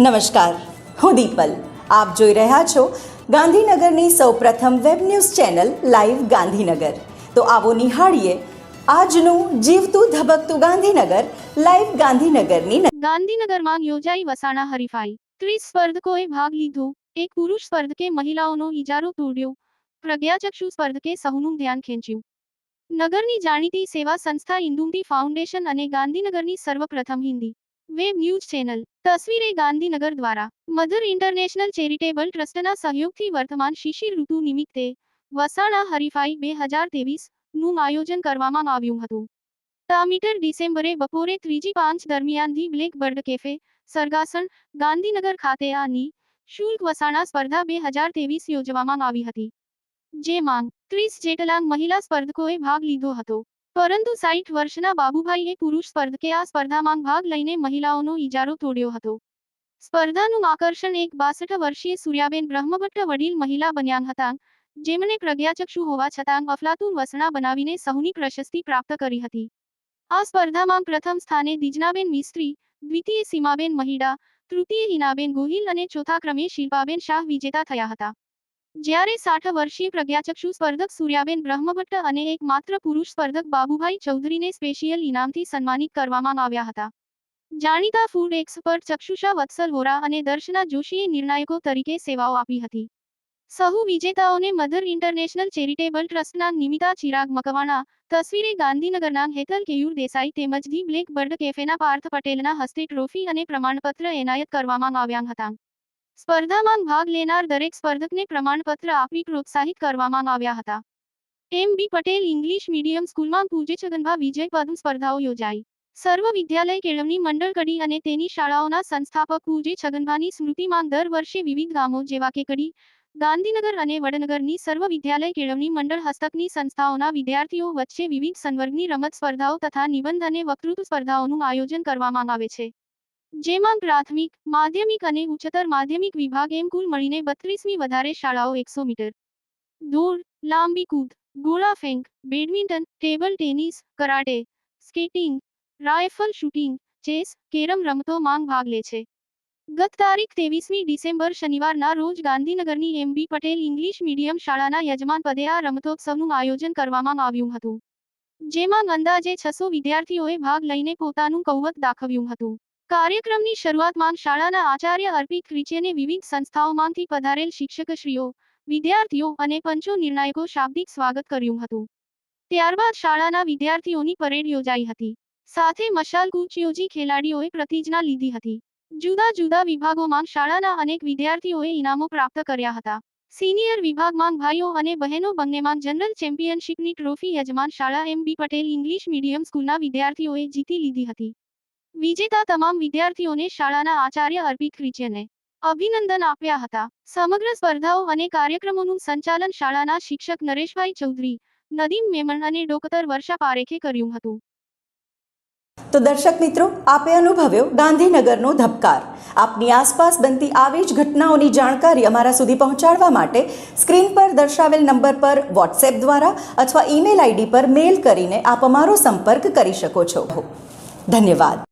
નમસ્કાર. હું દીપલ. આપ જોઈ રહ્યા છો ગાંધીનગરની સૌપ્રથમ web news channel live Gandhinagar. તો આવો નિહાળીએ આજનું જીવતું ધબકતું ગાંધીનગર, લાઈવ ગાંધીનગરની ગાંધીનગરમાં યોજાઈ વસાણા હરીફાઈ. ત્રીસ સ્પર્ધકોએ ભાગ લીધો. એક પુરુષ સ્પર્ધકે મહિલાઓનો ઇજારો તોડ્યો. પ્રજ્ઞાચક્ષુ સ્પર્ધકે સૌનું ધ્યાન ખેંચ્યું. નગરની જાણીતી સેવા સંસ્થા ઇન્દુમતી ફાઉન્ડેશન અને ગાંધીનગરની સર્વપ્રથમ હિન્દી. વેબ ન્યૂઝ ચેનલ, તસવીરે ગાંધીનગર દ્વારા, મધર ઇન્ટરનેશનલ ચેરિટેબલ ટ્રસ્ટના સહયોગથી વર્તમાન શિશિર ઋતુ નિમિત્તે, વસાણા હરીફાઈ બે હજારનું આયોજન કરવામાં આવ્યું હતું. મીટર ડિસેમ્બરે બપોરે ત્રીજી પાંચ દરમિયાન the black bird cafe, Sargasan, Gandhinagar ખાતે આની શુલ્ક વસાણા સ્પર્ધા બે હજાર ત્રેવીસ યોજવામાં આવી હતી. જેમાં ત્રીસ જેટલા મહિલા સ્પર્ધકોએ ભાગ લીધો હતો. પરંતુ સાઠ વર્ષના બાબુભાઈએ પુરુષ સ્પર્ધકે આ સ્પર્ધામાં ભાગ લઈને મહિલાઓનો ઇજારો તોડ્યો હતો. સ્પર્ધાનું આકર્ષણ એક બાસઠ વર્ષીય સૂર્યાબેન બ્રહ્મભટ્ટ વડીલ મહિલા બન્યા હતા, જેમણે પ્રજ્ઞાચક્ષુ હોવા છતાં અફલાતુન વસણા બનાવીને સૌની પ્રશસ્તિ પ્રાપ્ત કરી હતી. આ સ્પર્ધામાં પ્રથમ સ્થાને દિજનાબેન મિસ્ત્રી, દ્વિતીય સીમાબેન મહિડા, તૃતીય હિનાબેન ગોહિલ અને ચોથા ક્રમે શિલ્પાબેન શાહ વિજેતા થયા હતા. જ્યારે સાઠ વર્ષીય પ્રજ્ઞાચક્ષુ સ્પર્ધક સૂર્યાબેન બ્રહ્મભટ્ટ અને એક માત્ર પુરુષ સ્પર્ધક બાબુભાઈ ચૌધરીને સ્પેશિયલ ઇનામથી સન્માનિત કરવામાં આવ્યા હતા. જાણીતા ફૂડ એક્સપર્ટ ચક્ષુષા વત્સલ વોરા અને દર્શના જોશીએ નિર્ણાયકો તરીકે સેવાઓ આપી હતી. સહુ વિજેતાઓને મધર ઇન્ટરનેશનલ ચેરિટેબલ ટ્રસ્ટના નિમિતા ચિરાગ મકવાણા, તસવીરે ગાંધીનગરના હેતલ કેયુર દેસાઈ તેમજ ધી બ્લેક બર્ડ કેફેના પાર્થ પટેલના હસ્તે ટ્રોફી અને પ્રમાણપત્ર એનાયત કરવામાં આવ્યા હતા. સ્પર્ધામાં ભાગ લેનાર દરેક સ્પર્ધકને પ્રમાણપત્ર આપી પ્રોત્સાહિત કરવામાં આવ્યા હતા. M B Patel English medium સ્કૂલમાં પૂજે છગનભા વિજય પદ્મ સ્પર્ધાઓ યોજાઈ. સર્વ વિદ્યાલય કેળવણી મંડળ કડી અને તેની શાળાઓના સંસ્થાપક પૂજે છગનભાની સ્મૃતિમાં દર વર્ષે વિવિધ ગામો જેવા કે કડી, ગાંધીનગર અને વડનગરની સર્વ વિદ્યાલય કેળવણી મંડળ હસ્તકની સંસ્થાઓના વિદ્યાર્થીઓ વચ્ચે વિવિધ સંવર્ગની રમત સ્પર્ધાઓ તથા નિબંધ અને વક્તૃત્વ સ્પર્ધાઓનું આયોજન કરવામાં આવે છે. જેમાં પ્રાથમિક, માધ્યમિક અને ઉચ્ચતર માધ્યમિક વિભાગ એમ કુલ મળીને બત્રીસમી વધારે શાળાઓ એકસો મીટર. દોડ, લાંબી કૂદ, ગોળા ફેંક, badminton, table tennis, karate, skating, rifle shooting, chess, carrom રમતો માંગ ભાગ લે છે. ગત તારીખ ત્રેવીસમી ડિસેમ્બર શનિવારના રોજ ગાંધીનગરની M B Patel English medium શાળાના યજમાન પદે આ રમતોત્સવનું આયોજન કરવામાં આવ્યું હતું. જેમાં અંદાજે છસો વિદ્યાર્થીઓએ ભાગ લઈને પોતાનું કૌવત દાખવ્યું હતું. કાર્યક્રમની શરૂઆતમાં શાળાના આચાર્ય અર્પિત ક્રિચેને વિવિધ સંસ્થાઓમાંથી પધારેલ શિક્ષકશ્રીઓ, વિદ્યાર્થીઓ અને પંચો નિર્ણાયકો શાબ્દિક સ્વાગત કર્યું હતું. ત્યારબાદ શાળાના વિદ્યાર્થીઓની પરેડ યોજાઈ હતી. સાથે મશાલ કૂચ યોજી ખેલાડીઓએ પ્રતિજ્ઞા લીધી હતી. જુદા જુદા વિભાગોમાં શાળાના અનેક વિદ્યાર્થીઓએ ઇનામો પ્રાપ્ત કર્યા હતા. સિનિયર વિભાગમાં ભાઈઓ અને બહેનો બંનેમાં જનરલ ચેમ્પિયનશિપની ટ્રોફી યજમાન શાળા M B Patel English medium સ્કૂલના વિદ્યાર્થીઓએ જીતી લીધી હતી. વિજેતા તમામ વિદ્યાર્થીઓને શાળાના આચાર્ય અર્પિત ક્રિચને અભિનંદન આપ્યા હતા. સમગ્ર સ્પર્ધાઓ અને કાર્યક્રમોનું સંચાલન શાળાના શિક્ષક નરેશભાઈ ચૌધરી, નદીમ મેમણ અને ડોક્ટર વર્ષા પારેખે કર્યું હતું. તો દર્શક મિત્રો, આપે અનુભવ્યો ગાંધીનગરનો ધબકાર. આપની આસપાસ બનતી આવી જ ઘટનાઓની જાણકારી અમારા સુધી પહોંચાડવા માટે સ્ક્રીન પર દર્શાવેલ નંબર પર વોટ્સએપ દ્વારા અથવા ઈમેલ આઈડી પર મેલ કરીને આપ અમારો સંપર્ક કરી શકો છો. ધન્યવાદ.